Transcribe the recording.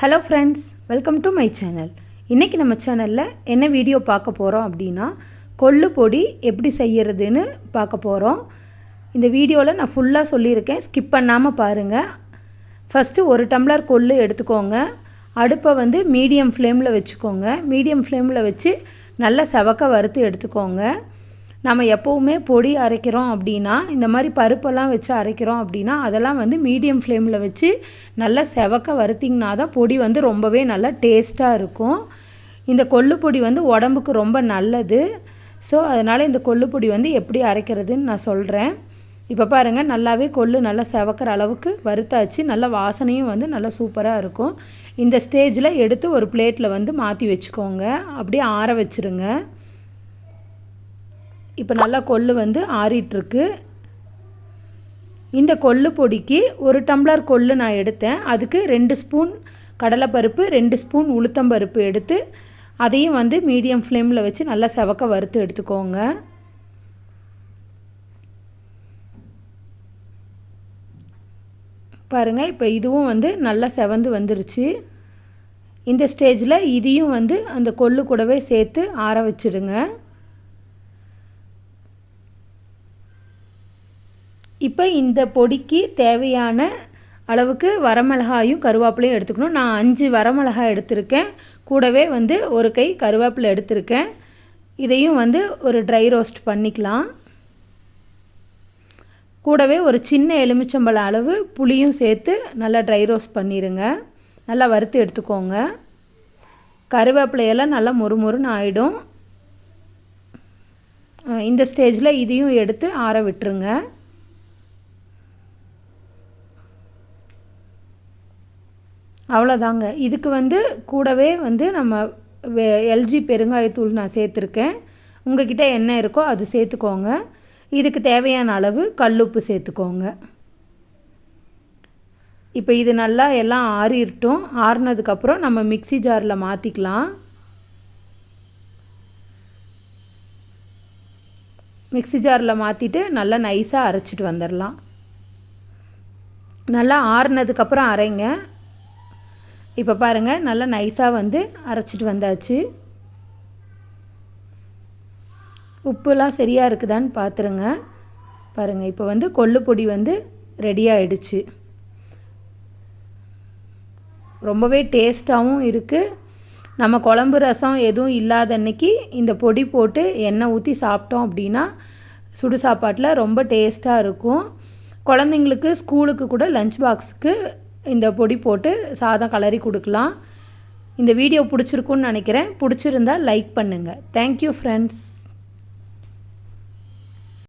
Hello friends welcome to my channel இன்றைக்கி நம்ம சேனலில் என்ன வீடியோ பார்க்க போகிறோம் அப்படின்னா கொள்ளு பொடி எப்படி செய்யறதுன்னு பார்க்க போகிறோம் இந்த வீடியோவில் நான் ஃபுல்லாக சொல்லியிருக்கேன். ஸ்கிப் பண்ணாமல் பாருங்கள் ஃபஸ்ட்டு ஒரு டம்ளர் கொள்ளு எடுத்துக்கோங்க. அடுப்பை வந்து மீடியம் ஃப்ளேமில் வச்சுக்கோங்க. மீடியம் ஃப்ளேமில் வச்சு நல்லா செவக்க வறுத்து எடுத்துக்கோங்க. நம்ம எப்போவுமே பொடி அரைக்கிறோம் அப்படின்னா இந்த மாதிரி பருப்பெல்லாம் வச்சு அரைக்கிறோம் அப்படின்னா அதெல்லாம் வந்து மீடியம் ஃப்ளேமில் வச்சு நல்லா செவக்க வறுத்திங்கன்னா தான் பொடி வந்து ரொம்பவே நல்லா டேஸ்ட்டாக இருக்கும். இந்த கொள்ளு பொடி வந்து உடம்புக்கு ரொம்ப நல்லது. ஸோ அதனால் இந்த கொள்ளு பொடி வந்து எப்படி அரைக்கிறதுன்னு நான் சொல்கிறேன் இப்போ பாருங்கள் நல்லாவே கொள்ளு நல்லா செவக்கிற அளவுக்கு வறுத்தாச்சு. நல்ல வாசனையும் வந்து நல்லா சூப்பராக இருக்கும். இந்த ஸ்டேஜில் எடுத்து ஒரு பிளேட்டில் வந்து மாற்றி வச்சுக்கோங்க. அப்படியே ஆற வச்சுருங்க. இப்போ நல்லா கொள்ளு வந்து ஆறிட்டுருக்கு. இந்த கொள்ளு பொடிக்கு ஒரு டம்ளர் கொள்ளு நான் எடுத்தேன். அதுக்கு ரெண்டு ஸ்பூன் கடலைப்பருப்பு ரெண்டு ஸ்பூன் உளுத்தம்பருப்பு எடுத்து அதையும் வந்து மீடியம் ஃப்ளேமில் வச்சு நல்லா செவக்க வறுத்து எடுத்துக்கோங்க. பாருங்கள் இப்போ இதுவும் வந்து நல்லா செவந்து வந்துருச்சு. இந்த ஸ்டேஜில் இதையும் வந்து அந்த கொள்ளு கூடவே சேர்த்து ஆற வச்சுடுங்க. இப்போ இந்த பொடிக்கு தேவையான அளவுக்கு வரமிளகாயும் கருவேப்பிலையும் எடுத்துக்கணும். நான் அஞ்சு வரமிளகாய் எடுத்திருக்கேன். கூடவே வந்து ஒரு கை கருவேப்பிலை எடுத்திருக்கேன். இதையும் வந்து ஒரு ட்ரை ரோஸ்ட் பண்ணிக்கலாம். கூடவே ஒரு சின்ன எலுமிச்சம்பழம் அளவு புளியும் சேர்த்து நல்லா ட்ரை ரோஸ்ட் பண்ணிடுங்க நல்லா வறுத்து எடுத்துக்கோங்க. கருவேப்பிலையெல்லாம் நல்லா மொறுமொறுன்னு ஆகிடும் இந்த ஸ்டேஜில் இதையும் எடுத்து ஆற விட்டுருங்க. அவ்வளோதாங்க இதுக்கு வந்து கூடவே வந்து நம்ம எல்ஜி பெருங்காயத்தூள் நான் சேர்த்துருக்கேன். உங்ககிட்ட என்ன இருக்கோ அது சேர்த்துக்கோங்க. இதுக்கு தேவையான அளவு கல்லுப்பு சேர்த்துக்கோங்க. இப்போ இது நல்லா எல்லாம் ஆறிட்டும் ஆறினதுக்கப்புறம் நம்ம மிக்சி ஜாரில் மாற்றிக்கலாம் மிக்சி ஜாரில் மாற்றிட்டு நல்லா நைஸாக அரைச்சிட்டு வந்துடலாம் நல்லா ஆறுனதுக்கப்புறம் அரைங்க. இப்போ பாருங்கள் நல்லா நைஸாக வந்து அரைச்சிட்டு வந்தாச்சு. உப்புலாம் சரியாக இருக்குதான்னு பார்த்துருங்க பாருங்கள் இப்போ வந்து கொள்ளு பொடி வந்து ரெடி ஆயிடுச்சு. ரொம்பவே டேஸ்ட்டாகவும் இருக்குது நம்ம குழம்பு ரசம் எதுவும் இல்லாத அன்னைக்கு இந்த பொடி போட்டு எண்ணெய் ஊற்றி சாப்பிட்டோம் அப்படின்னா சுடு சாப்பாட்டில் ரொம்ப டேஸ்ட்டாக இருக்கும். குழந்தைங்களுக்கு ஸ்கூலுக்கு கூட லஞ்ச் பாக்ஸுக்கு இந்த பொடி போட்டு சாதம் கலரி கொடுக்கலாம். இந்த வீடியோ பிடிச்சிருக்குன்னு நினைக்கிறேன். பிடிச்சிருந்தா லைக் பண்ணுங்கள் தேங்க்யூ ஃப்ரெண்ட்ஸ்